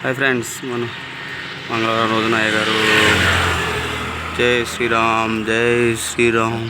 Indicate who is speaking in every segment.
Speaker 1: Hi friends మన మంగళవారం రోజున అయ్య గారు జై శ్రీరామ్ జై శ్రీరామ్.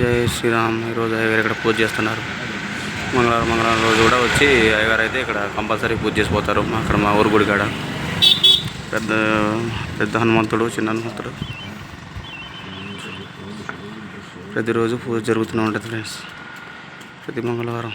Speaker 1: జై శ్రీరామ్ ఈరోజు అయ్యగారు ఇక్కడ పూజ చేస్తున్నారు. మంగళవారం మంగళవారం రోజు కూడా వచ్చి అయ్యగారు అయితే ఇక్కడ కంపల్సరీ పూజ చేసిపోతారు అక్కడ మా ఊరు గుడి కాడ. పెద్ద పెద్ద హనుమంతుడు చిన్న హనుమంతుడు. ప్రతిరోజు పూజ జరుగుతూనే ఉంటుంది ఫ్రెండ్స్ ప్రతి మంగళవారం.